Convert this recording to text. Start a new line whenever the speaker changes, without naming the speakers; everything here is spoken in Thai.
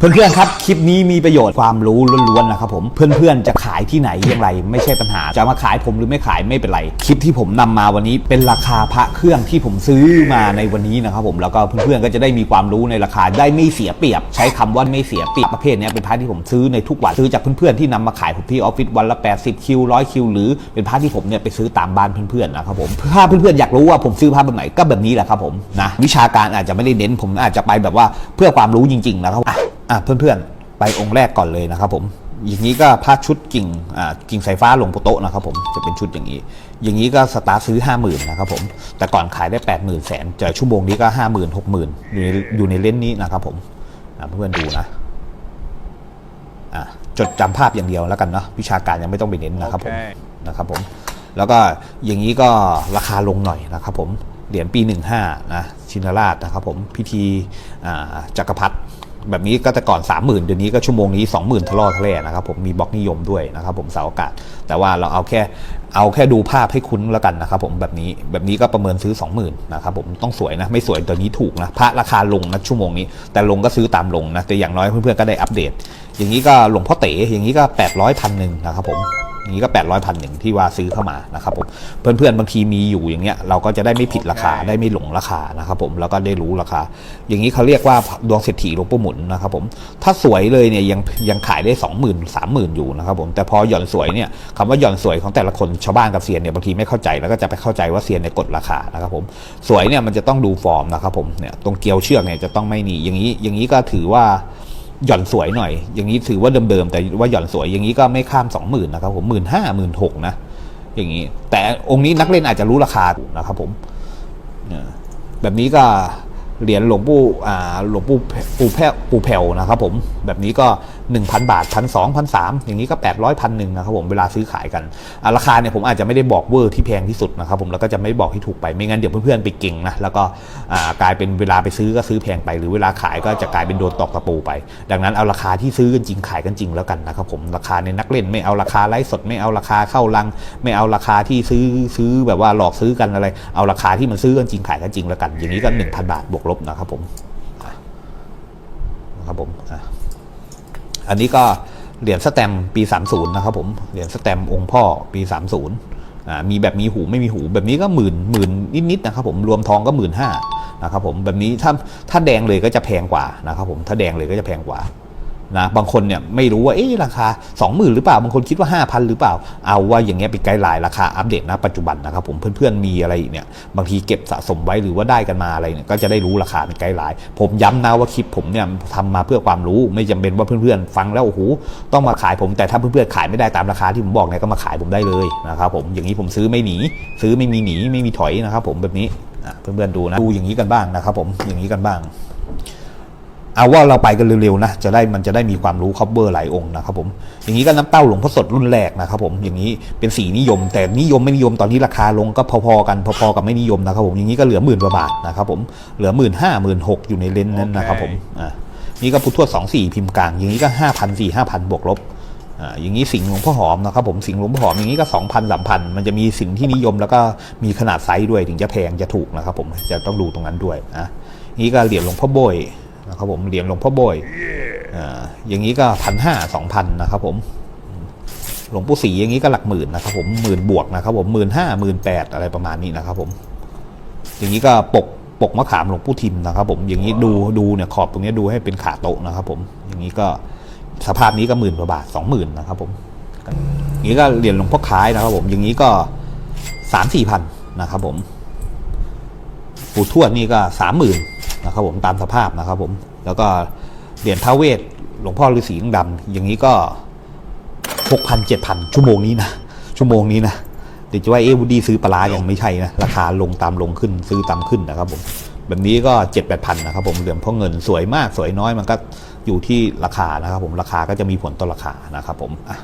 เพื่อนๆครับ คลิปนี้มีประโยชน์ความรู้ล้วนๆนะครับผม เพื่อนๆจะขายที่ไหนอย่างไร ไม่ใช่ปัญหา จะมาขายผมหรือไม่ขายไม่เป็นไร คลิปที่ผมนำมาวันนี้เป็นราคาพระเครื่องที่ผมซื้อมาในวันนี้นะครับผม แล้วก็เพื่อนๆก็จะได้มีความรู้ในราคาได้ไม่เสียเปรียบ ใช้คำว่าไม่เสียเปรียบประเภทนี้เป็นพระที่ผมซื้อในทุกวัน ซื้อจากเพื่อนๆที่นำมาขายผมที่ออฟฟิศวันละ80คิวร้อยคิวหรือเป็นพระที่ผมเนี่ยไปซื้อตามบ้านเพื่อนๆนะครับผม ถ้าเพื่อนๆอยากรู้ว่าผมซื้อพระแบบไหนก็แบบนี้แหละครับผมนะวิชาการอาจจะไม่ได้เน้นผมอาจจะไปแบบว่าเพื่อความรู้จริงๆนะครับอะอะเพื่อนๆ ไปองค์แรกก่อนเลยนะครับผมอย่างนี้ก็ผ้าชุดกิ่งอ่ากิ่งสายฟ้าหลวงปู่โตะนะครับผมจะเป็นชุดอย่างนี้ อย่างนี้ก็สตาร์ทซื้อ 5 0,000นะครับผมแต่ก่อนขายได้ 8 0 0 0 0แสนแต่ชั่วโมงนี้ก็ 5 0,000 60,000อยู่ในอยู่ในเลนส์นี้นะครับผมอะเพื่อนๆดูนะอะจดจำภาพอย่างเดียวแล้วกันเนาะวิชาการยังไม่ต้องไปเน้นนะครับผม
โอเค
นะครับผมแล้วก็อย่างนี้ก็ราคาลงหน่อยนะครับผมเหรียญปี 15นะชินราชนะครับผมพิธีอ่าจักรพรรดิ แบบนี้ก็แต่ก่อน 30,000 เดี๋ยวนี้ก็ชั่วโมงนี้ 20,000ทะลาะทะเลนะครับผมมีบล็อกนิยมด้วยนะครับผมเสาอากาศ แต่ว่าเราเอาแค่เอาแค่ดูภาพให้คุ้นแล้วกันนะครับผมแบบนี้แบบนี้ก็ประเมินซื้อ 20,000นะครับผมต้องสวยนะ ไม่สวยตัวนี้ถูกนะพระราคาลงนะชั่วโมงนี้ แต่ลงก็ซื้อตามลงนะแต่อย่างน้อยเพื่อนๆก็ได้อัปเดต อย่างนี้ก็หลวงพ่อเต๋อย่างนี้ก็800พันหนึ่งนะครับผม นี้ก็ 800พันหนึ่งที่ว่าซื้อเข้ามานะครับผมเพื่อนๆบางทีมีอยู่อย่างเงี้ยเราก็จะได้ไม่ผิดราคาได้ไม่หลงราคานะครับผมแล้วก็ได้รู้ราคา อย่างนี้เขาเรียกว่าดวงเศรษฐีหลวงปู่หมุนนะครับผมถ้าสวยเลยเนี่ยยังยังขายได้ 20,000 30,000อยู่นะครับผมแต่พอหย่อนสวยเนี่ยคำว่าหย่อนสวยของแต่ละคนชาวบ้านกับเซียนเนี่ยบางทีไม่เข้าใจแล้วก็จะไปเข้าใจว่าเซียนเนี่ยกดราคานะครับผมสวยเนี่ยมันจะต้องดูฟอร์มนะครับผมเนี่ยตรงเกลียวเชือกเนี่ยจะต้องไม่หนีอย่างนี้อย่างนี้ก็ถือว่า หย่อนสวยหน่อย อย่างนี้ถือว่าเดิมๆแต่ว่าหย่อนสวยอย่างนี้ก็ไม่ข้ามสองหมื่นนะครับผมหมื่นห้าหมื่นหกนะอย่างนี้ แต่องค์นี้นักเล่นอาจจะรู้ราคานะครับผมแบบนี้ก็ เหรียญหลวงปู่หลวงปู่ปู่แพ้ปู่แผ่วนะครับผมแบบนี้ก็ 1,000 บาทพันสองพันสามอย่างนี้ก็ 800พันหนึ่งนะครับผมเวลาซื้อขายกัน ราคาเนี่ยผมอาจจะไม่ได้บอกเวอร์ที่แพงที่สุดนะครับผมแล้วก็จะไม่บอกที่ถูกไปไม่งั้นเดี๋ยวเพื่อนๆไปเก่งนะแล้วก็กลายเป็นเวลาไปซื้อก็ซื้อแพงไปหรือเวลาขายก็จะกลายเป็นโดนตอกตะปูไป ดังนั้นเอาราคาที่ซื้อกันจริงขายกันจริงแล้วกันนะครับผมราคาในนักเล่นไม่เอาราคาไลฟ์สดไม่เอาราคาเข้าลัง ไม่เอาราคาที่ซื้อซื้อแบบว่าหลอกซื้อกันอะไร เอาราคาที่มันซื้อกันจริงขายกันจริงแล้วกัน อย่างนี้ก็1,000 บาทบวกลบนะครับผมนะครับผมอันนี้ก็เหรียญสแตมป์ปี30 นะครับผม เหรียญสแตมป์องค์พ่อปี 30มีแบบมีหูไม่มีหู แบบนี้ก็หมื่นหมื่นนิดๆนะครับผม รวมทองก็หมื่นห้านะครับผม แบบนี้ถ้าถ้าแดงเลยก็จะแพงกว่านะครับผม ถ้าแดงเลยก็จะแพงกว่า นะบางคนเนี่ยไม่รู้ว่าเอ๊ะราคา 20,000 หรือเปล่า บางคนคิดว่า 5,000 หรือเปล่า เอาว่าอย่างเงี้ยเป็นไกด์ไลน์ราคาอัปเดตนะปัจจุบันนะครับผมเพื่อนๆมีอะไรอีกเนี่ยบางทีเก็บสะสมไว้หรือว่าได้กันมาอะไรเนี่ยก็จะได้รู้ราคาเป็นไกด์ไลน์ผมย้ำนะว่าคลิปผมเนี่ยทำมาเพื่อความรู้ไม่จำเป็นว่าเพื่อนๆฟังแล้วโอ้โหต้องมาขายผมแต่ถ้าเพื่อนๆขายไม่ได้ตามราคาที่ผมบอกเนี่ยก็มาขายผมได้เลยนะครับผมอย่างนี้ผมซื้อไม่หนี ซื้อไม่มีหนีไม่มีถอยนะครับผมแบบนี้เพื่อนๆดูนะดูอย่างนี้กันบ้างนะครับผมอย่างนี้กันบ้าง เอาว่าเราไปกันเร็วๆนะจะได้มันจะได้มีความรู้คอปเบอร์หลายองค์นะครับผมอย่างนี้ก็น้ำเต้าหลวงพ่อสดรุ่นแรกนะครับผมอย่างนี้เป็นสีนิยม แต่นิยมไม่นิยมตอนนี้ราคาลงก็พอๆกันพอๆกับไม่นิยมนะครับผมอย่างนี้ก็เหลือหมื่นกว่าบาทนะครับผมเหลือหมื่นห้าหมื่นหกอยู่ในเลนส์นั้นนะครับผมอ่านี่ก็พุทธวดสองสี่พิมพ์กลาง อย่างนี้ก็ห้าพันสี่ห้าพันบวกลบอ่าอย่างนี้สิงห์หลวงพ่อหอมนะครับผมสิงห์หลวงพ่อหอมอย่างนี้ก็สองพันสามพันมันจะมีสินที่นิยมแล้วก็มีขนาดไซส์ด้วยถึงจะแพงจะถูกนะครับผมจะต้องดูตรงนั้นด้วยอะนี่ก็เหรียญหลวงพ่อโบย นะครับผมเหรียญหลวงพ่อโบยอ่าอย่างนี้ก็พันห้าสองพันนะครับผมหลวงปู่ศรีอย่างนี้ก็หลักหมื่นนะครับผมหมื่นบวกนะครับผมหมื่นห้าหมื่นแปดอะไรประมาณนี้นะครับผมอย่างนี้ก็ปกปกมะขามหลวงปู่ทิมนะครับผมอย่างนี้ดูดูเนี่ยขอบตรงนี้ดูให้เป็นขาโต๊ะนะครับผมอย่างนี้ก็สภาพนี้ก็หมื่นกว่าบาทสองหมื่นนะครับผมอย่างนี้ก็เหรียญหลวงพ่อคล้ายนะครับผมอย่างนี้ก็สามสี่พันนะครับผมปู่ทวดนี่ก็สามหมื่น นะครับผมตามสภาพนะครับผมแล้วก็เหรียญท้าวเวทหลวงพ่อฤาษีดำๆอย่างนี้ก็หกพันเจ็ดพันชั่วโมงนี้นะชั่วโมงนี้นะเดี๋ยวจะว่าเอวูดีซื้อปลาร้ายังไม่ใช่นะราคาลงตามลงขึ้นซื้อตามขึ้นนะครับผมแบบนี้ก็เจ็ดแปดพันนะครับผมเหรียญพ่อเงินสวยมากสวยน้อยมันก็อยู่ที่ราคานะครับผมราคาก็จะมีผลต่อราคานะครับผมอะ